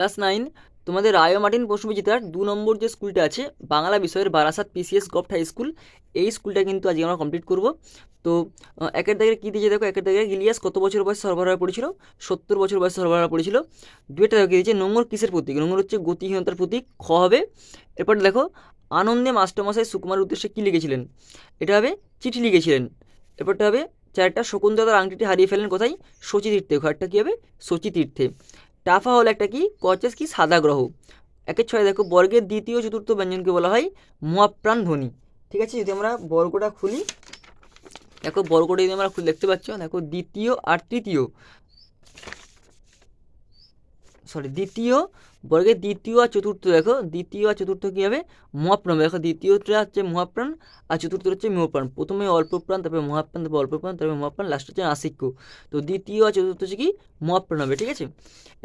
Class nine, তোমাদের রায় Martin প্রশ্নবিচিতার দু নম্বর যে স্কুলটা আছে, বাংলা বিষয়ের Barasat PCS govt high school এই স্কুলটা কিন্তু আজকে আমরা কমপ্লিট করব। তো একের দাগের কী দিয়েছে দেখো, একের দাগের ইলিয়াস কত বছর বয়সে সরবরাহ পড়েছিল? সত্তর বছর বয়সে সরবরাহ পড়েছিল। দুয়েটা দেখো দিয়েছে নোংর কিসের প্রতীক? নোংর হচ্ছে গতিহীনতার প্রতীক, খ হবে। এরপর দেখো, আনন্দে মাস্টারমশাই সুকুমার উদ্দেশ্যে কী লিখেছিলেন? এটা হবে, চিঠি লিখেছিলেন। এরপরটা হবে, চারটা শকুন্তলার আংটিটি হারিয়ে ফেলেন কোথায়? সচি তীর্থে ঘরটা কী হবে? সচি তীর্থে টাফা হলো একটা কি, কচেস কি সাদা গ্রহ। একের ছয় দেখো, বর্গের দ্বিতীয় চতুর্থ ব্যঞ্জনকে বলা হয় মহাপ্রাণ ধ্বনি। ঠিক আছে, যদি আমরা বর্গটা খুলি, দেখো বর্গটা যদি আমরা দেখতে পাচ্ছ? দেখো দ্বিতীয় আর তৃতীয়। সরি দ্বিতীয় বর্গের দ্বিতীয় আর চতুর্থ, দেখো, দ্বিতীয় আর চতুর্থ কী হবে? মহাপ্রাণ দেখো, দ্বিতীয়টা হচ্ছে মহাপ্রাণ আর চতুর্থ হচ্ছে মহাপ্রাণ। প্রথমে অল্প প্রাণ তারপরে মহাপ্রাণ, তারপরে অল্প প্রাণ তারপরে মহাপ্রাণ লাস্ট হচ্ছে আশিক্য তো দ্বিতীয় আর চতুর্থ হচ্ছে কি? মহাপ্রাণ হবে, ঠিক আছে?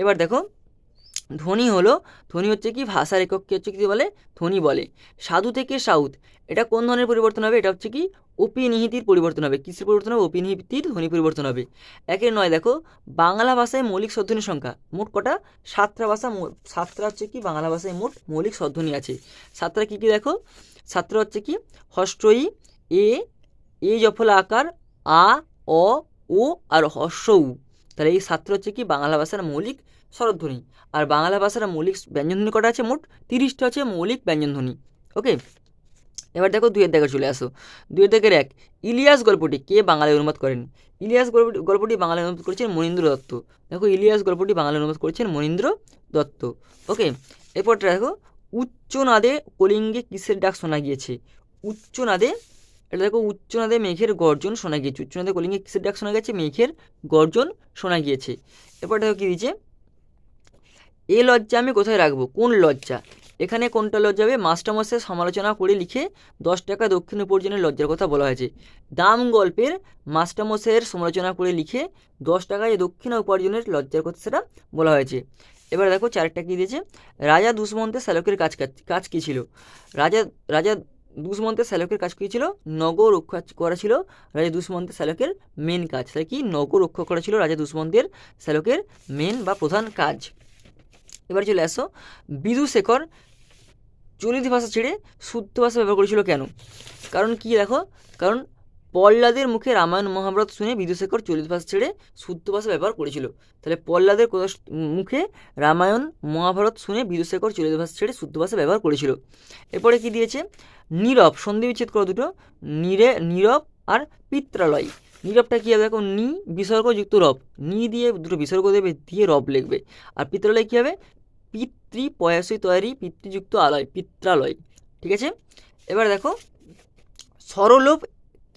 এবার দেখো ধ্বনি হলো, ধ্বনি হচ্ছে কি ভাষার একককে হচ্ছে কি বলে? ধ্বনি বলে। সাধু থেকে সাউথ, এটা কোন ধরনের পরিবর্তন হবে? এটা হচ্ছে কি অপিনিহিতির পরিবর্তন হবে। কিসের পরিবর্তন হবে? অপিনিহিতির ধ্বনি পরিবর্তন হবে। একের নয়, দেখো, বাংলা ভাষায় মৌলিক স্বরধ্বনির সংখ্যা। মোট কটা? সাতটা ভাষা সাতটা হচ্ছে কি বাংলা ভাষায় মোট মৌলিক স্বরধ্বনি আছে। সাতটা কী কী, দেখো? সাতটা হচ্ছে কি হস্রই এ এ জফলা আকার, আ, অ, ও, আর হস্র উ তাহলে এই সাতটা হচ্ছে কি বাংলা ভাষার মৌলিক স্বরধ্বনি আর বাংলা ভাষার মৌলিক ব্যঞ্জনধ্বনি কটা আছে মোট? তিরিশটা হচ্ছে মৌলিক ব্যঞ্জনধ্বনি। ওকে? এবার দেখো দুইয়ের দেখে চলে আসো। দুইয়ের দেখের এক, ইলিয়াস গল্পটি কে বাংলায় অনুবাদ করেন? ইলিয়াস গল্পটি গল্পটি বাংলায় অনুবাদ করেছেন মনীন্দ্র দত্ত। দেখো, ইলিয়াস গল্পটি বাংলায় অনুবাদ করেছেন মনীন্দ্র দত্ত। ওকে? এরপরটা দেখো, উচ্চনাদে কলিঙ্গে কিসের ডাক শোনা গিয়েছে? উচ্চনাদে, এটা দেখো, উচ্চনাদে মেঘের গর্জন শোনা গিয়েছে। উচ্চনাদে কলিঙ্গে কিসের ডাক শোনা গেছে মেঘের গর্জন শোনা গিয়েছে। এরপর দেখো কী দিয়েছে? এ লজ্জা আমি কোথায় রাখব? কোন লজ্জা? এখানে কোনটা লজ্জা হবে? মাস্টারমশাই সমালোচনা করে লিখে দশ টাকা দক্ষিণ উপার্জনের লজ্জার কথা বলা হয়েছে। দাম গল্পের মাস্টারমশাইয়ের সমালোচনা করে লিখে দশ টাকায় দক্ষিণ উপার্জনের লজ্জার কথা সেটা বলা হয়েছে। এবার দেখো চারটা কী দিয়েছে? রাজা দুষ্মন্তের শ্যালকের কাজ কাজ- কাজ কী ছিল? রাজা রাজা দুষ্মন্তের শ্যালকের কাজ কী ছিল? নগর রক্ষা করা ছিল রাজা দুষ্মন্তের শ্যালকের মেন কাজ। তাহলে কি? নগর রক্ষা করা ছিল রাজা দুষ্মন্তের শ্যালকের মেন বা প্রধান কাজ। এবার চলে আসো। বিদুশেখর চলিত ভাষা ছেড়ে শুদ্ধ ভাষা ব্যবহার করেছিল কেন? কারণ কি দেখো? কারণ পল্লাদের মুখে রামায়ণ মহাভারত শুনে বিদুশেখর চলিত ভাষা ছেড়ে শুদ্ধ ভাষা ব্যবহার করেছিল। তাহলে পল্লাদের মুখে রামায়ণ মহাভারত শুনে বিদুশেখর চলিত ভাষা ছেড়ে শুদ্ধ ভাষা ব্যবহার করেছিল। এরপরে কি দিয়েছে? নীরব, সন্ধি বিচ্ছেদ করো দুটো। নীরে নীরব আর পিত্রালয়। নীরবটা কী হবে? দেখো, নি বিসর্গযুক্ত রব। নি দিয়ে দুটো বিসর্গ দেবে, দিয়ে রব লিখবে। আর পিত্রালয় কী হবে? পিতৃ পয়াসী তৈরি পিতৃযুক্ত আলয়, পিত্রালয়। ঠিক আছে? এবার দেখো সরলোভ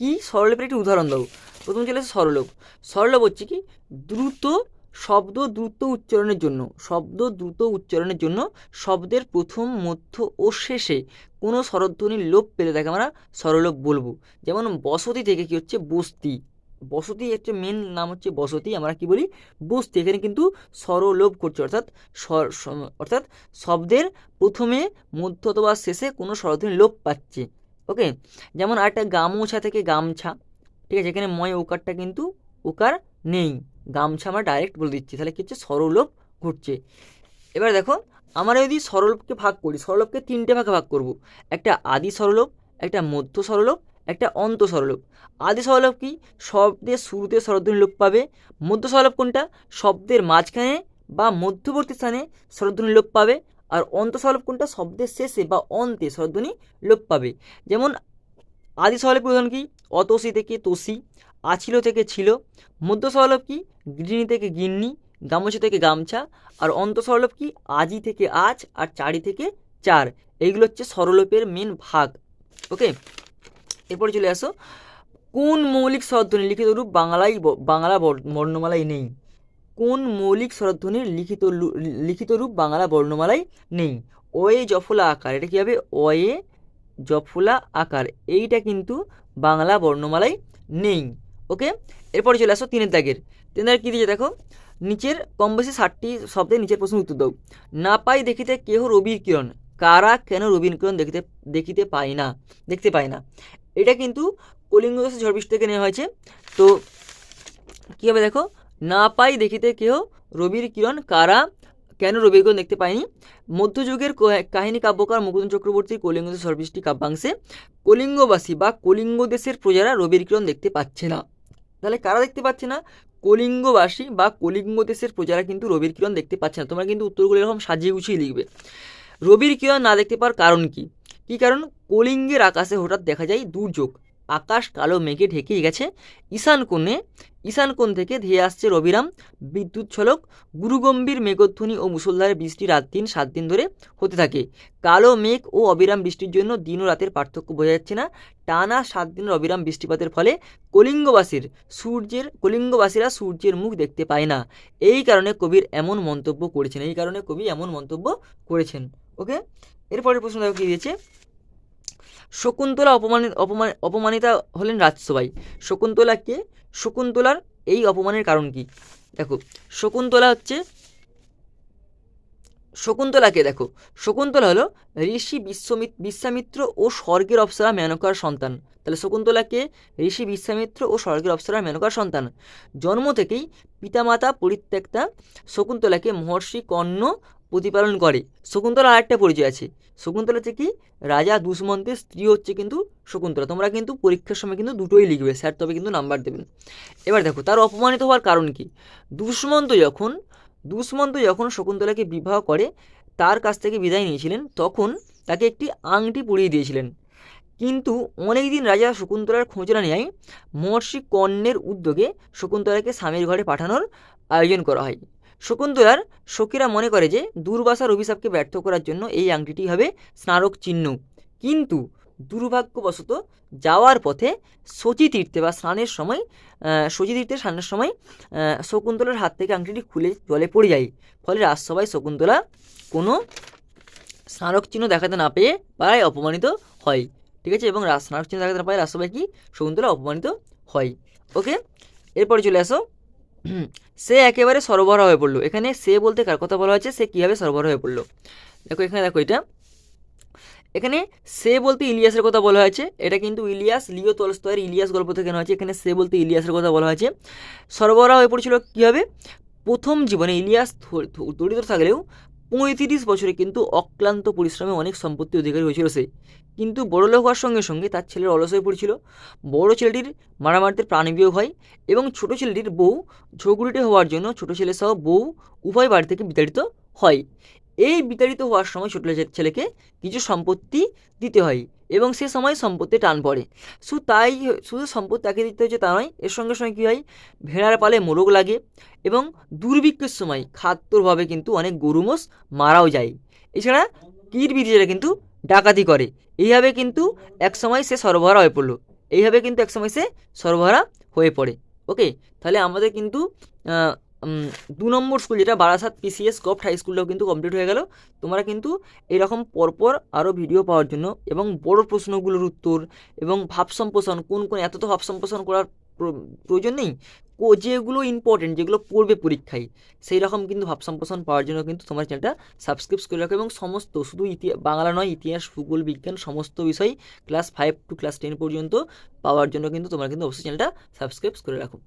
কি? সরলোভের একটি উদাহরণ দেবো প্রথম চলে আসে সরলোভ সরলোভ হচ্ছে কি? দ্রুত শব্দ দ্রুত উচ্চারণের জন্য, শব্দ দ্রুত উচ্চারণের জন্য শব্দের প্রথম, মধ্য ও শেষে কোনো স্বরধ্বনির লোপ পেলে তাকে আমরা সরলোভ বলব। যেমন বসতি থেকে কি হচ্ছে? বস্তি। বসতি হচ্ছে মেন নাম হচ্ছে বসতি, আমরা কি বলি? বস্তি। এখানে কিন্তু স্বরলোপ করছে, অর্থাৎ স্বর অর্থাৎ শব্দের প্রথমে, মধ্য অথবা শেষে কোনো স্বরধ্বনি লোপ পাচ্ছে। ওকে? যেমন আরেকটা গামোছা থেকে গামছা, ঠিক আছে? এখানে ময়, ওকারটা কিন্তু ওকার নেই। গামছা আমরা ডাইরেক্ট বলে দিচ্ছি। তাহলে কি হচ্ছে? স্বরলোভ ঘটছে এবার দেখো, আমরা যদি সরলোভকে ভাগ করি সরলোভকে তিনটে ভাগে ভাগ করব। একটা আদি সরলোভ একটা মধ্য সরলোভ একটা অন্ত সরলোভ আদি সরলোভ কি? শব্দের শুরুতে স্বরধ্বনি লোপ পাবে। মধ্য সরলোভ কোনটা? শব্দের মাঝখানে বা মধ্যবর্তী স্থানে স্বরধ্বনি লোপ পাবে। আর অন্ত সরলোভ কোনটা? শব্দের শেষে বা অন্তে স্বরধ্বনি লোপ পাবে। যেমন, আদি সরলোভ প্রধান কি? অতসি থেকে তসি, আছিল থেকে ছিল। মধ্য সরলোভ কি? গৃহিণী থেকে গিন্নি, গামছা থেকে গামছা, আর অন্ত সরলোভ কি? আজি থেকে আজ, আর চারি থেকে চার। এইগুলো হচ্ছে সরলোপের মেন ভাগ। ওকে এরপরে চলে আসো। কোন মৌলিক স্বরধ্বনি লিখিত রূপ বাংলায় বাংলা বর্ণ- বর্ণমালায় নেই? কোন মৌলিক স্বরধ্বনির লিখিত লিখিত রূপ বাংলা বর্ণমালায় নেই? অয়ে জফলা আকার। এটা কী হবে? অয়ে জফলা আকার। এইটা কিন্তু বাংলা বর্ণমালায় নেই। ওকে? এরপরে চলে আসো তিনের দাগের। তিন দাগের কী দিয়েছে দেখো? নিচের কম বেশি ষাটটি শব্দের নিচের প্রশ্ন উত্তর দাও। না পাই দেখিতে কেহ রবির কিরণ, কারা কেন রবির কিরণ দেখিতে দেখিতে পায় না, দেখতে পায় না। এটা কিন্তু কলিঙ্গ দাসের ঝড় বৃষ্টি থেকে নেওয়া হয়েছে। তো কী হবে দেখো? না পাই দেখিতে কেহ রবির কিরণ, কারা কেন রবিগ্রহণ দেখতে পায়নি। মধ্যযুগের কাহিনী কাব্যকার মুকুন্দ চক্রবর্তীর কলিঙ্গ সর্বৃষ্টি কাব্যাংশে কলিঙ্গবাসী বা কলিঙ্গ দেশের প্রজারা রবির কিরণ দেখতে পাচ্ছে না। তাহলে কারা দেখতে পাচ্ছে না? কলিঙ্গবাসী বা কলিঙ্গ দেশের প্রজারা কিন্তু রবির কিরণ দেখতে পাচ্ছে না। তোমরা কিন্তু উত্তরগুলো এরকম সাজিয়ে গুছিয়ে লিখবে। রবির কিরণ না দেখতে পাওয়ার কারণ কি? কি কারণ? কলিঙ্গের আকাশে হঠাৎ দেখা যায় দুর্যোগ। আকাশ কালো মেঘে ঢেকে গেছে। ঈশান কোণে, ঈশান কোণ থেকে ধেয়ে আসছে রবিরাম। বিদ্যুৎ ছলক, গুরুগম্ভীর মেঘধ্বনি ও মুসলধারে বৃষ্টি রাত দিন, সাত দিন ধরে হতে থাকে। কালো মেঘ ও অবিরাম বৃষ্টির জন্য দিন ও রাতের পার্থক্য বোঝা যাচ্ছে না। টানা সাত দিনের অবিরাম বৃষ্টিপাতের ফলে কলিঙ্গবাসীর সূর্যের, কলিঙ্গবাসীরা সূর্যের মুখ দেখতে পায় না। এই কারণে কবির এমন মন্তব্য করেছেন, এই কারণে কবি এমন মন্তব্য করেছেন। ওকে? এরপরের প্রশ্ন দেখো কি দিয়েছে? শকুন্তলা অপমানিত অপমান, অপমানিতা হলেন রাজসভায়। শকুন্তলাকে শকুন্তলার এই অপমানের কারণ কি? দেখো, শকুন্তলা হচ্ছে শকুন্তলাকে দেখো, শকুন্তলা হলো ঋষি বিশ্বমিত, বিশ্বামিত্র ও স্বর্গের অপ্সরা মেনকার সন্তান। তাহলে শকুন্তলাকে ঋষি বিশ্বামিত্র ও স্বর্গের অপ্সরা মেনকার সন্তান। জন্ম থেকেই পিতামাতা পরিত্যক্তা শকুন্তলাকে মহর্ষি কর্ণ প্রতিপালন করে। শকুন্তলা আরেকটা পরিচয় আছে। শকুন্তলা হচ্ছে কি? রাজা দুষ্মন্তের স্ত্রী হচ্ছে কিন্তু শকুন্তলা। তোমরা কিন্তু পরীক্ষার সময় কিন্তু দুটোই লিখবে। স্যার, তবে কিন্তু নাম্বার দেবেন। এবার দেখো, তার অপমানিত হওয়ার কারণ কি? দুষ্মন্ত যখন দুষ্মন্ত যখন শকুন্তলাকে বিবাহ করে, তার কাছ থেকে বিদায় নিয়েছিলেন, তখন তাকে একটি আংটি পরিয়ে দিয়েছিলেন। কিন্তু অনেকদিন রাজা শকুন্তলার খোঁজ না নেয় মহর্ষি কর্ণের উদ্যোগে শকুন্তলাকে স্বামীর ঘরে পাঠানোর আয়োজন করা হয়। শকুন্তলার সখীরা মনে করে যে দুর্বাসার অভিশাপকে ব্যর্থ করার জন্য এই আংটিটি হবে স্মারক চিহ্ন। কিন্তু দুর্ভাগ্যবশত যাওয়ার পথে শচী তীর্থে বা স্নানের সময় শচী তীর্থে স্নানের সময় শকুন্তলার হাত থেকে আংটিটি খুলে জলে পড়ে যায়। ফলে রাজসভায় শকুন্তলা কোনো স্মারক চিহ্ন দেখাতে না পেয়ে প্রায় অপমানিত হয়। ঠিক আছে? এবং স্মারক চিহ্ন দেখাতে না পায় রাজসভায় কি? শকুন্তলা অপমানিত হয়। ওকে? এরপরে চলে আসো। সে একেবারে সরবরাহ হয়ে পড়ল। এখানে সে বলতে কার কথা বলা হয়েছে? সে কীভাবে সরবরাহ হয়ে পড়ল? দেখো, এখানে দেখো এটা। এখানে সে বলতে ইলিয়াসের কথা বলা হয়েছে। এটা কিন্তু ইলিয়াস, লিও তলস্তয়ের ইলিয়াস গল্প থেকে নেওয়া হয়েছে। এখানে সে বলতে ইলিয়াসের কথা বলা হয়েছে। সরবরাহ হয়ে পড়েছিল কীভাবে? প্রথম জীবনে ইলিয়াস দরিদ্র থাকলেও পঁয়ত্রিশ বছরে কিন্তু অক্লান্ত পরিশ্রমে অনেক সম্পত্তি অধিকারী হয়েছিল সে। কিন্তু বড়লোক হওয়ার সঙ্গে সঙ্গে তার ছেলের অলস হয়ে পড়েছিল। বড় ছেলেটির মারামারিতে প্রাণবিয়োগ হয় এবং ছোট ছেলেটির বউ ঝগুড়িটে হওয়ার জন্য ছোট ছেলে সহ বউ উভয় বাড়ি থেকে বিতাড়িত হয়। এই বিতাড়িত হওয়ার সময় ছোট ছেলেকে কিছু সম্পত্তি দিতে হয় এবং সে সময় সম্পত্তি টান পড়ে। শুধু তাই শুধু সম্পত্তি তাকে দিতে হচ্ছে তা নয়, এর সঙ্গে সঙ্গে কী হয়? ভেড়ার পালে মোরগ লাগে এবং দুর্ভিক্ষের সময় খাদ্যভাবে কিন্তু অনেক গরু মোষ মারাও যায়। এছাড়া কীট বিদেশিরা কিন্তু ডাকাতি করে, এইভাবে কিন্তু এক সময় সে সরবরাহ হয়ে পড়ল। এইভাবে কিন্তু এক সময় সে সরবরাহ হয়ে পড়ে। ওকে? তাহলে আমাদের কিন্তু দু নম্বর স্কুল যেটা বারাসাত পিসিএস গভট হাই স্কুলটাও কিন্তু কমপ্লিট হয়ে গেল। তোমরা কিন্তু এরকম পরপর আরও ভিডিও পাওয়ার জন্য এবং বড় প্রশ্নগুলোর উত্তর এবং ভাব সম্প্রসারণ, কোন কোন এত তো ভাব সম্প্রসারণ করার প্র- প্রয়োজন নেই যেগুলো ইম্পর্টেন্ট যেগুলো পড়বে পরীক্ষায় সেই রকম কিন্তু ভাব সম্প্রসারণ পাওয়ার জন্য কিন্তু তোমার চ্যানেলটা সাবস্ক্রাইব করে রাখো এবং সমস্ত, শুধু ইতিহাস বাংলা নয়, ইতিহাস, ভূগোল, বিজ্ঞান, সমস্ত বিষয় class five to class ten পর্যন্ত পাওয়ার জন্য কিন্তু তোমরা কিন্তু অবশ্যই চ্যানেলটা সাবস্ক্রাইব করে রাখো।